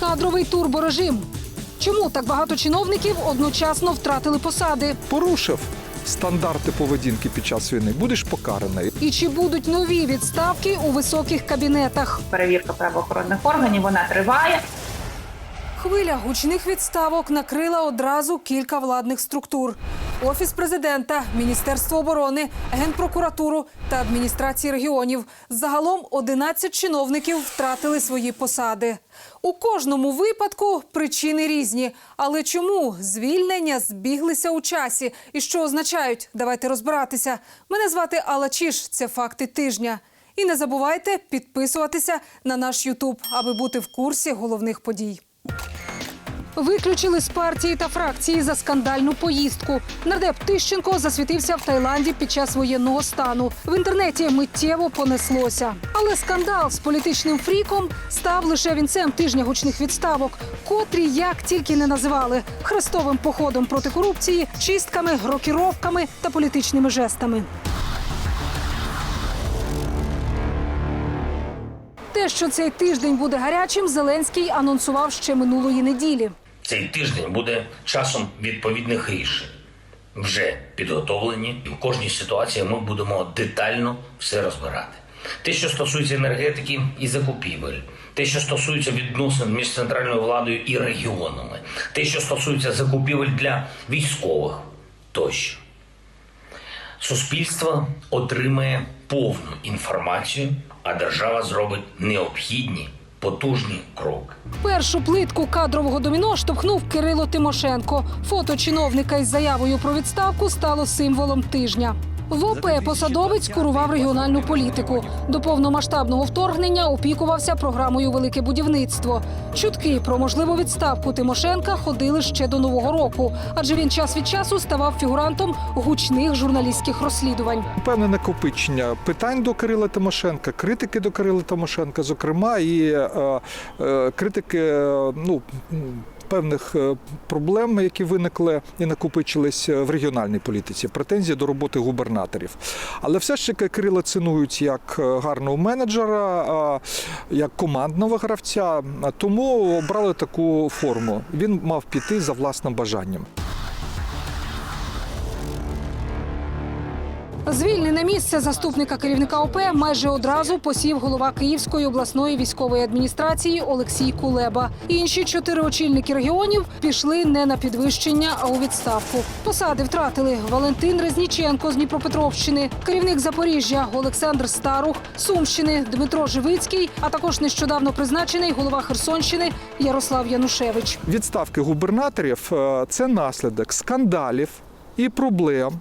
Кадровий турборежим. Чому так багато чиновників одночасно втратили посади? порушив стандарти поведінки під час війни, будеш покараний. І чи будуть нові відставки у високих кабінетах? перевірка правоохоронних органів вона триває. Хвиля гучних відставок накрила одразу кілька владних структур: офіс президента, міністерство оборони, генпрокуратуру та адміністрації регіонів. Загалом 11 чиновників втратили свої посади. У кожному випадку причини різні. Але чому звільнення збіглися у часі? І що означають? Давайте розбиратися. Мене звати Алла Чіш. Це факти тижня. І не забувайте підписуватися на наш Ютуб, аби бути в курсі головних подій. Виключили з партії та фракції за скандальну поїздку. Нардеп Тищенко засвітився в Таїланді під час воєнного стану. В інтернеті миттєво понеслося. Але скандал з політичним фріком став лише вінцем тижня гучних відставок, котрі як тільки не називали хрестовим походом проти корупції, чистками, рокіровками та політичними жестами. Те, що цей тиждень буде гарячим, Зеленський анонсував ще минулої неділі. Цей тиждень буде часом відповідних рішень. Вже підготовлені, і в кожній ситуації ми будемо детально все розбирати. Те, що стосується енергетики і закупівель, те, що стосується відносин між центральною владою і регіонами, те, що стосується закупівель для військових тощо. Суспільство отримає повну інформацію, а держава зробить необхідні потужні крок. Першу плитку кадрового доміно штовхнув Кирило Тимошенко. Фото чиновника із заявою про відставку стало символом тижня. В ОП посадовець курував регіональну політику. До повномасштабного вторгнення опікувався програмою Велике будівництво. Чутки про можливу відставку Тимошенка ходили ще до нового року, адже він час від часу ставав фігурантом гучних журналістських розслідувань. Певне накопичення питань до Кирила Тимошенка, критики до Кирила Тимошенка, зокрема, і е, е, критики е, ну, певних е, проблем, які виникли і накопичились в регіональній політиці, претензії до роботи губернаторів. Але все ж таки Кирила цінують як е, гарного менеджера, е, як командного гравця, тому обрали таку форму. Він мав піти за власним бажанням. Звільнене місце заступника керівника ОП майже одразу посів голова Київської обласної військової адміністрації Олексій Кулеба. Інші чотири очільники регіонів пішли не на підвищення, а у відставку. Посади втратили Валентин Резніченко з Дніпропетровщини, керівник Запоріжжя Олександр Старух, Сумщини Дмитро Живицький, а також нещодавно призначений голова Херсонщини Ярослав Янушевич. Відставки губернаторів е, це наслідок скандалів і проблем.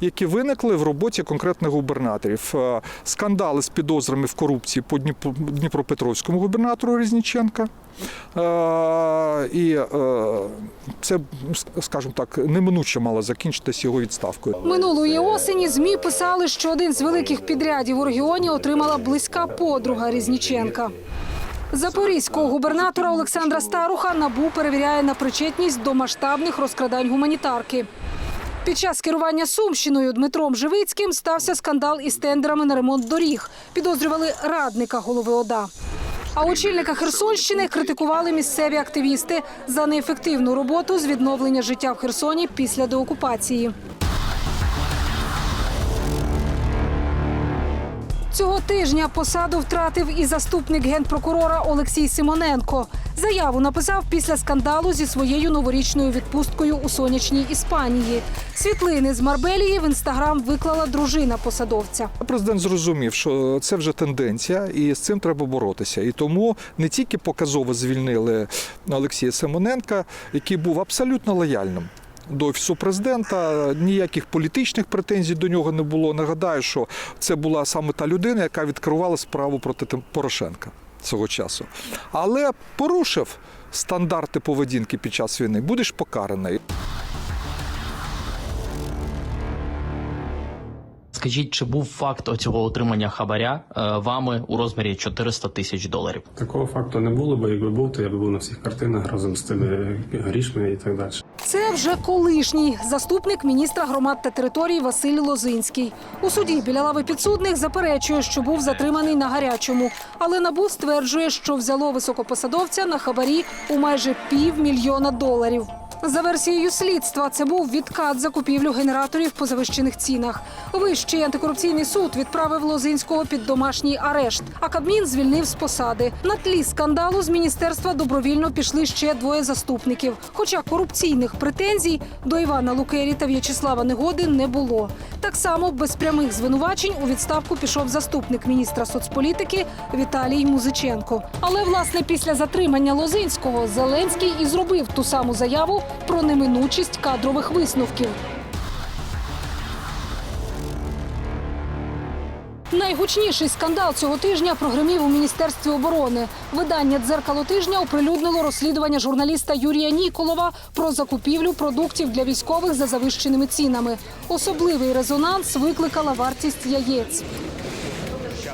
Які виникли в роботі конкретних губернаторів. Е, Скандали з підозрами в корупції по Дніпро- Дніпропетровському губернатору Різніченка. Е, І е, це, скажімо так, неминуче мало закінчитися його відставкою. Минулої осені змі писали, що один з великих підрядів у регіоні отримала близька подруга Різніченка. Запорізького губернатора Олександра Старуха набу перевіряє на причетність до масштабних розкрадань гуманітарки. Під час керування Сумщиною Дмитром Живицьким стався скандал із тендерами на ремонт доріг. Підозрювали радника голови ОДА. А очільника Херсонщини критикували місцеві активісти за неефективну роботу з відновлення життя в Херсоні після деокупації. Цього тижня посаду втратив і заступник генпрокурора Олексій Симоненко. Заяву написав після скандалу зі своєю новорічною відпусткою у сонячній Іспанії. Світлини з Марбелії в інстаграм виклала дружина посадовця. Президент зрозумів, що це вже тенденція, і з цим треба боротися. І тому не тільки показово звільнили Олексія Симоненка, який був абсолютно лояльним. До офісу президента ніяких політичних претензій до нього не було. Нагадаю, що це була саме та людина, яка відкривала справу проти Порошенка цього часу. Але порушив стандарти поведінки під час війни, будеш покараний. Скажіть, чи був факт оцього отримання хабаря е, вами у розмірі 400 тисяч доларів? Такого факту не було, бо якби був, то я б був на всіх картинах разом з тими грішми і так далі. Це вже колишній заступник міністра громад та територій Василь Лозинський. У суді біля лави підсудних заперечує, що був затриманий на гарячому, але набу стверджує, що взяло високопосадовця на хабарі у майже півмільйона доларів. За версією слідства, це був відкат за купівлю генераторів по завищених цінах. Вищий антикорупційний суд відправив Лозинського під домашній арешт, а Кабмін звільнив з посади. На тлі скандалу з міністерства добровільно пішли ще двоє заступників. Хоча корупційних претензій до Івана Лукері та В'ячеслава Негоди не було. Так само без прямих звинувачень у відставку пішов заступник міністра соцполітики Віталій Музиченко. Але власне після затримання Лозинського Зеленський і зробив ту саму заяву про неминучість кадрових висновків. Найгучніший скандал цього тижня прогремів у міністерстві оборони. Видання дзеркало тижня оприлюднило розслідування журналіста Юрія Ніколова про закупівлю продуктів для військових за завищеними цінами. Особливий резонанс викликала вартість яєць.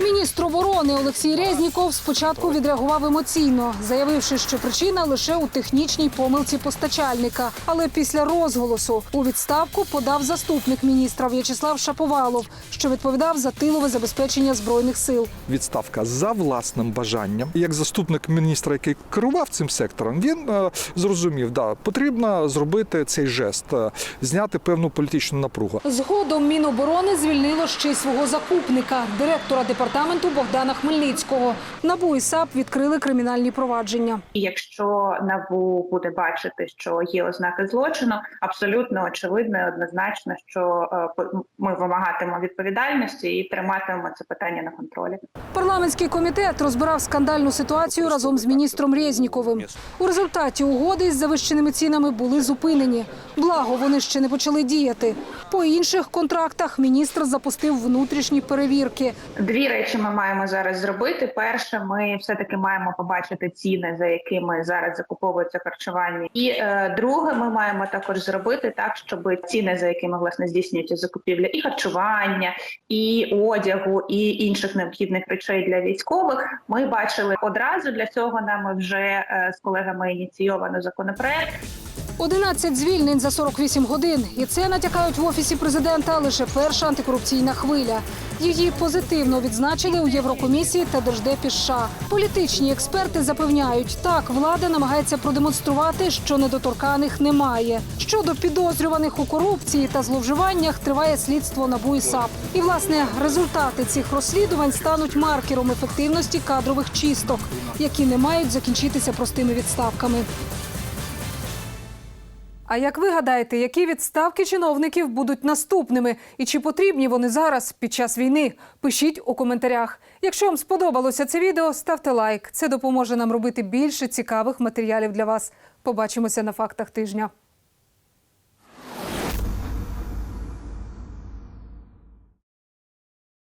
Міністр оборони Олексій Резніков спочатку відреагував емоційно, заявивши, що причина лише у технічній помилці постачальника. Але після розголосу у відставку подав заступник міністра В'ячеслав Шаповалов, що відповідав за тилове забезпечення збройних сил. Відставка за власним бажанням. Як заступник міністра, який керував цим сектором, він е, зрозумів, да, потрібно зробити цей жест, е, зняти певну політичну напругу. Згодом Міноборони звільнило ще й свого закупника, директора департаменту Богдана Хмельницького. НАБУ і САП відкрили кримінальні провадження. Якщо НАБУ буде бачити, що є ознаки злочину, абсолютно очевидно і однозначно, що е, ми вимагатимемо відповідальності і триматимемо це питання на контролі. Парламентський комітет розбирав скандальну ситуацію разом з міністром Резніковим. У результаті угоди із завищеними цінами були зупинені. Благо, вони ще не почали діяти. По інших контрактах міністр запустив внутрішні перевірки. Дві речі ми маємо зараз зробити. Перше, ми все таки маємо побачити ціни, за якими зараз закуповується харчування. І е, друге, ми маємо також зробити так, щоб ціни, за якими власне здійснюється закупівля, і харчування, і одягу, і інших необхідних речей для військових. Ми бачили одразу. Для цього нами вже е, з колегами ініційовано законопроект. 11 звільнень за 48 годин. І це натякають в офісі президента лише перша антикорупційна хвиля. Її позитивно відзначили у Єврокомісії та Держдепі США. Політичні експерти запевняють, так влада намагається продемонструвати, що недоторканих немає. Щодо підозрюваних у корупції та зловживаннях триває слідство НАБУ і САП. І власне результати цих розслідувань стануть маркером ефективності кадрових чисток, які не мають закінчитися простими відставками. А як ви гадаєте, які відставки чиновників будуть наступними? І чи потрібні вони зараз під час війни? Пишіть у коментарях. Якщо вам сподобалося це відео, ставте лайк. Це допоможе нам робити більше цікавих матеріалів для вас. Побачимося на фактах тижня.